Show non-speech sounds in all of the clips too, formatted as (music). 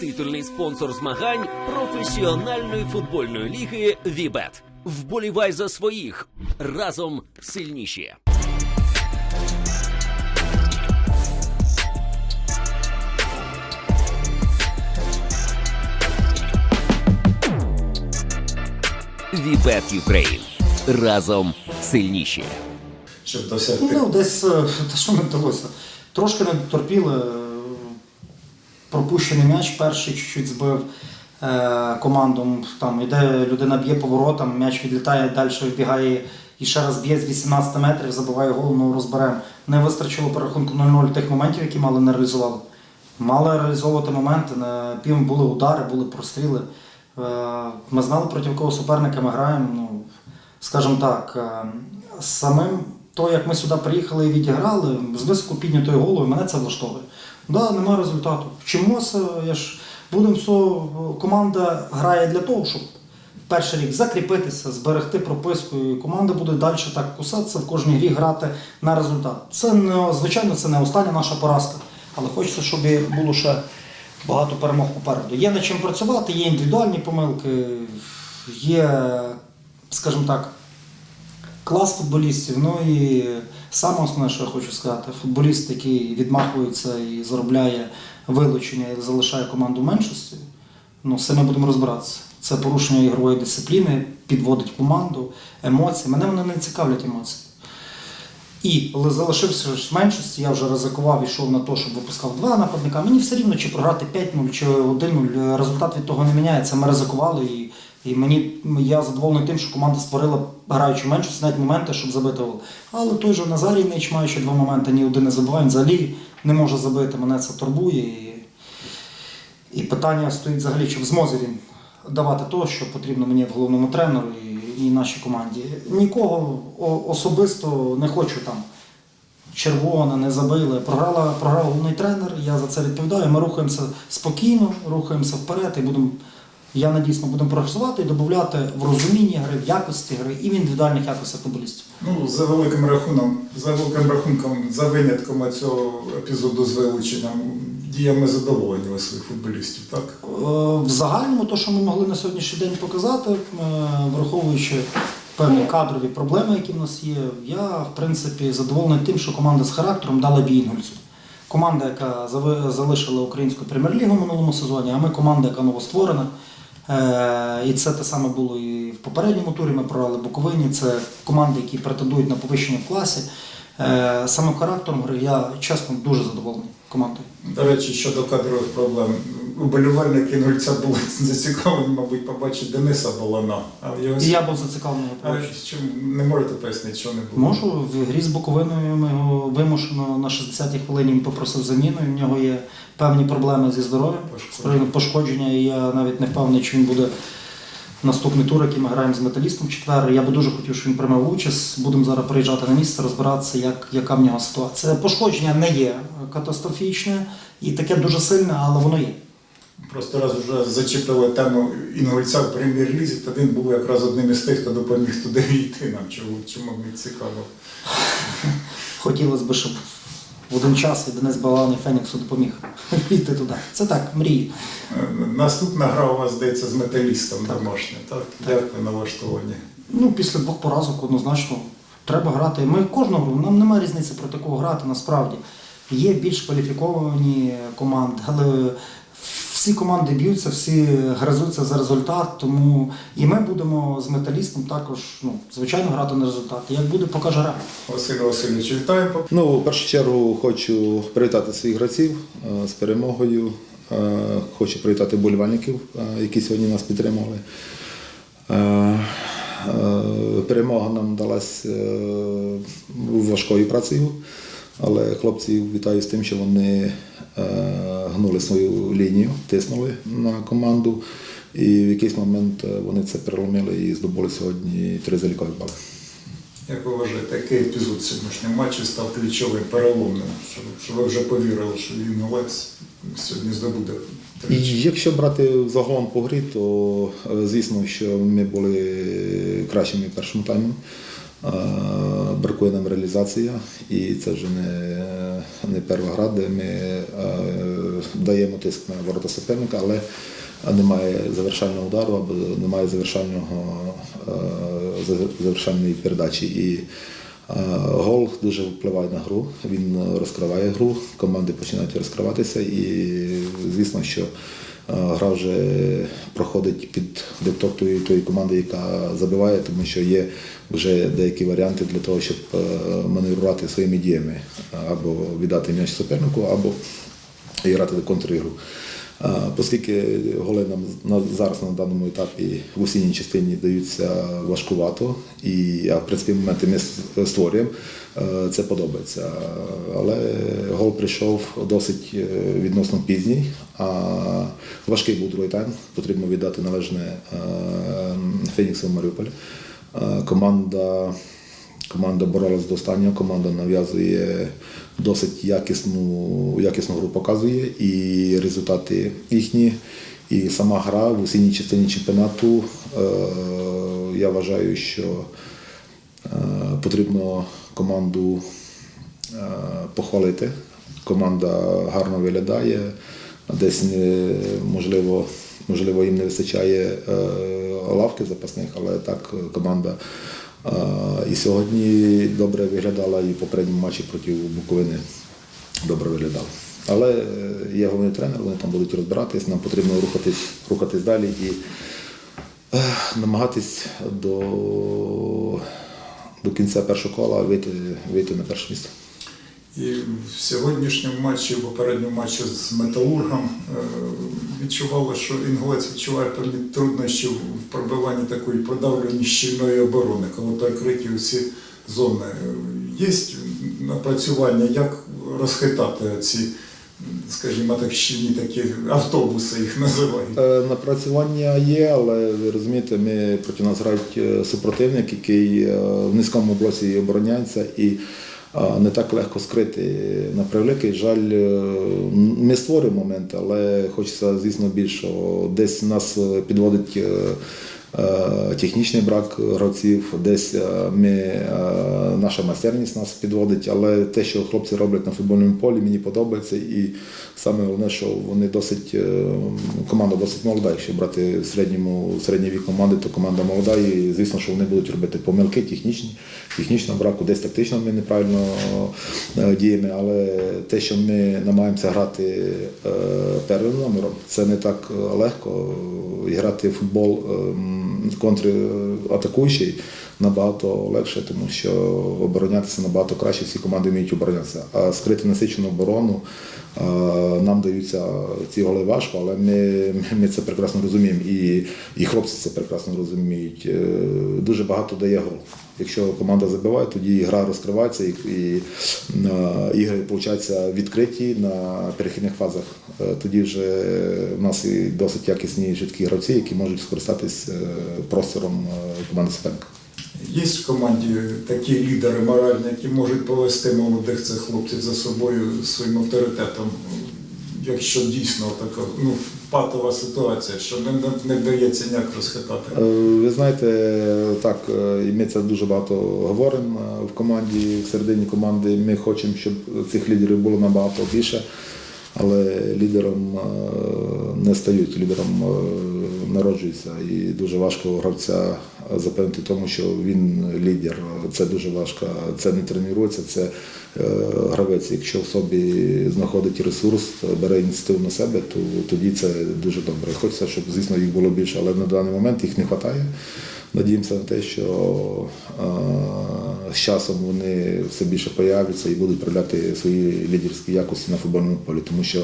титульний спонсор змагань професіональної футбольної ліги Вібет. Вболівай за своїх разом сильніші. Вібет Юкрейн разом сильніші. щоб досягти. Ну, десь е, що не вдалося. Трошки не доторпіли. Пропущений м'яч перший чуть-чуть збив е, команду. Там іде людина б'є поворотом, м'яч відлітає, далі вбігає і ще раз б'є з 18 метрів, забиває гол, ну розберемо. Не вистачило по рахунку 0-0 тих моментів, які мали не реалізували. Мали реалізовувати моменти, на пів були удари, були простріли. Е, Ми знали, проти якого суперника ми граємо. Ну, скажімо так, е, самим то, як ми сюди приїхали і відіграли, з високо піднятою головою, мене це влаштовує. Да, немає результату. Вчимося, я ж будемо все, команда грає для того, щоб перший рік закріпитися, зберегти прописку, і команда буде далі так кусатися в кожній грі грати на результат. Це не звичайно, це не остання наша поразка, але хочеться, щоб було ще багато перемог попереду. Є над чим працювати, є індивідуальні помилки, є, скажімо так, клас футболістів. Ну і саме основне, що я хочу сказати, футболіст, який відмахується і заробляє вилучення і залишає команду меншості, ну цим ми будемо розбиратися. Це порушення ігрової дисципліни, підводить команду, емоції. Мене вони не цікавлять емоції. І залишився в меншості, я вже ризикував, йшов на те, щоб випускав два нападника. Мені все рівно, чи програти 5-0, чи 1-0. Результат від того не міняється. Ми ризикували, і, і мені я задоволений тим, що команда створила, граючи в меншості, навіть моменти, щоб забити гол. Але той же Назарій Нич, маючи два моменти, ні один не забиває, він взагалі не може забити. Мене це турбує. І, і питання стоїть взагалі, чи в змозі він давати то, що потрібно мені як головному тренеру і, і нашій команді. Нікого особисто не хочу там. Червона, не забили. Програла, програв головний тренер, я за це відповідаю. Ми рухаємося спокійно, рухаємося вперед і будемо, я надіюсь, ми будемо прогресувати і додати в розумінні гри, в якості гри і в індивідуальних якостях футболістів. Ну, за великим рахунком, за великим рахунком, за винятком цього епізоду з вилученням, діями задоволені ви своїх футболістів, так? Е, В загальному, то, що ми могли на сьогоднішній день показати, е, враховуючи певні кадрові проблеми, які в нас є, я в принципі задоволений тим, що команда з характером дала бій Інгульцю. Команда, яка залишила українську прем'єр-лігу в минулому сезоні, а ми команда, яка новостворена. Е, І це те саме було і в попередньому турі. Ми програли Буковині. Це команди, які претендують на повищення в класі. Е, Саме характером гри я чесно дуже задоволений командою. До речі, щодо кадрових проблем, уболівальники Інгульця були (laughs) зацікавлені, мабуть, побачити Дениса Балана. А його І я був зацікавлений. а чому не можете пояснити, що не було? Можу, в грі з Буковиною ми його вимушено на 60-й хвилині він попросив заміну, і в нього є певні проблеми зі здоров'ям, Пошкодження. пошкодження, і я навіть не впевнений, чи він буде наступний тур, який ми граємо з металістом четвер. Я би дуже хотів, щоб він приймав участь. Будемо зараз приїжджати на місце, розбиратися, як, яка в нього ситуація. Пошкодження не є катастрофічне і таке дуже сильне, але воно є. Просто раз вже зачепили тему Інгульця в прем'єр-лізі, то він був якраз одним із тих, хто допоміг туди війти нам. Чому, чому мені цікаво. Хотілося б, щоб в один час і Денис Балан і Феніксу допоміг йти туди. Це так, мрії. Наступна гра у вас здається з металістом Так. домашня, так? Як ви налаштовані? Ну, після двох поразок однозначно треба грати. Ми кожну гру, нам немає різниці проти кого грати насправді. Є більш кваліфіковані команди, але всі команди б'ються, всі гризуться за результат, тому і ми будемо з металістом також, ну, звичайно, грати на результат. Як буде, покаже гра. Василь Васильович, вітаємо. Ну, в першу чергу хочу привітати своїх гравців е, з перемогою. Е, Хочу привітати болівальників, е, які сьогодні нас підтримали. Перемога нам далась важкою працею, але хлопців вітаю з тим, що вони е, гнули свою лінію, тиснули на команду. І в якийсь момент е, вони це переломили і здобули сьогодні три залікові бали. Як ви вважаєте, який епізод сьогоднішнього матчу став ключовим, переломним, що, ви вже повірили, що Інгулець сьогодні здобуде І? Якщо брати загалом по грі, то е, звісно, що ми були кращими таймі. Е, Бракує нам реалізація, і це вже не, не Первоград, де ми даємо тиск на ворота суперника, але немає завершального удару або немає завершального завершальної передачі. І гол дуже впливає на гру, він розкриває гру, команди починають розкриватися, і звісно, що гра вже проходить під диктор тої команди, яка забиває, тому що є вже деякі варіанти для того, щоб е, маневрувати своїми діями або віддати м'яч супернику, або грати контрігру. Оскільки голи нам на- зараз на даному етапі в осінній частині даються важкувато, і, а в принципі моменти ми створюємо, е, це подобається. Але гол прийшов досить е, відносно пізній, а важкий був другий тайм, потрібно віддати належне е, Феніксу Маріуполь. Команда Команда боролась до останнього, команда нав'язує досить якісну, якісну гру показує і результати їхні. І сама гра в осінній частині чемпіонату. Е, я вважаю, що е, потрібно команду е, похвалити. Команда гарно виглядає, десь не, можливо, можливо їм не вистачає е, лавки запасних, але так команда і сьогодні добре виглядала, і в попередньому матчі проти Буковини добре виглядала. Але е, є головний тренер, вони там будуть розбиратись, нам потрібно рухатись, рухатись далі і е, намагатись до, до кінця першого кола вийти, вийти на перше місце. І в сьогоднішньому матчі, в попередньому матчі з металургом е, відчувало, що інгулець відчуває певні труднощі в пробиванні такої продавлені щільної оборони, коли перекриті усі зони. Є напрацювання, як розхитати ці, скажімо так, щільні такі автобуси їх називають. Е, Напрацювання є, але ви розумієте, ми проти нас грають е, супротивник, який е, в низькому блоці обороняється і е, не так легко скрити. На превеликий жаль, е, ми створюємо моменти, але хочеться, звісно, більшого. Десь нас е, підводить. Е, Технічний брак гравців, десь е, ми, е, наша майстерність нас підводить, але те, що хлопці роблять на футбольному полі, мені подобається. І саме головне, що вони досить команда досить молода. Якщо брати в середньому середній вік команди, то команда молода, і звісно, що вони будуть робити помилки технічні, технічного браку, десь тактично ми неправильно діємо. Але те, що ми намагаємося грати первим номером, це не так легко. І грати в футбол ем, контратакуючий набагато легше, тому що оборонятися набагато краще, всі команди вміють оборонятися. А скрити насичену оборону нам даються ці голи важко, але ми, ми це прекрасно розуміємо. І, і хлопці це прекрасно розуміють. Е, Дуже багато дає гол. Якщо команда забиває, тоді гра розкривається і, і е, ігри получаються відкриті на перехідних фазах. Е, Тоді вже в нас і досить якісні швидкі гравці, які можуть скористатись простором команди суперника. Є в команді такі лідери моральні, які можуть повести молодих цих хлопців за собою своїм авторитетом, якщо дійсно така ну, патова ситуація, що не, вдається ніяк розхитати. Е, Ви знаєте, так, і ми це дуже багато говоримо е, в команді, в середині команди. Ми хочемо, щоб цих лідерів було набагато більше, але лідером е, не стають, лідером народжуються. І дуже важко гравця запевнити тому, що він лідер. Це дуже важко. Це не тренується, це е, гравець. Якщо в собі знаходить ресурс, бере ініціативу на себе, то тоді це дуже добре. Хочеться, щоб, звісно, їх було більше, але на даний момент їх не вистачає. Надіємося на те, що е, з часом вони все більше появляться і будуть проявляти свої лідерські якості на футбольному полі. Тому що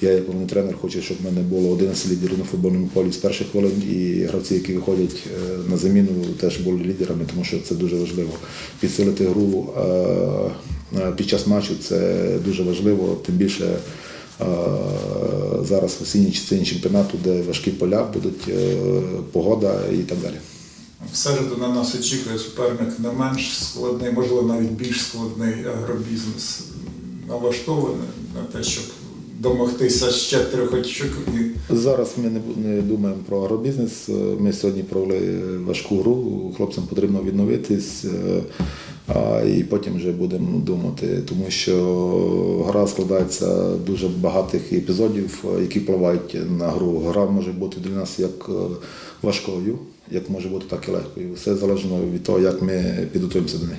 я, як головний тренер, хочу, щоб в мене було 11 лідерів на футбольному полі з перших хвилин, і гравці, які виходять е, на заміну, теж були лідерами, тому що це дуже важливо. Підсилити гру е, е, під час матчу це дуже важливо, тим більше. Е, Зараз в осінній частині чемпіонату, де важкі поля будуть, погода і так далі. В середу на нас очікує суперник не менш складний, можливо, навіть більш складний агробізнес налаштований на те, щоб домогтися ще трьох очок. Зараз ми не, думаємо про агробізнес. Е, Ми сьогодні провели важку гру. Хлопцям потрібно відновитись, е, а, і потім вже будемо думати, тому що гра складається дуже багатих епізодів, е, які впливають на гру. Гра може бути для нас як е, важкою, як може бути, так і легкою. Все залежно від того, як ми підготуємося до неї.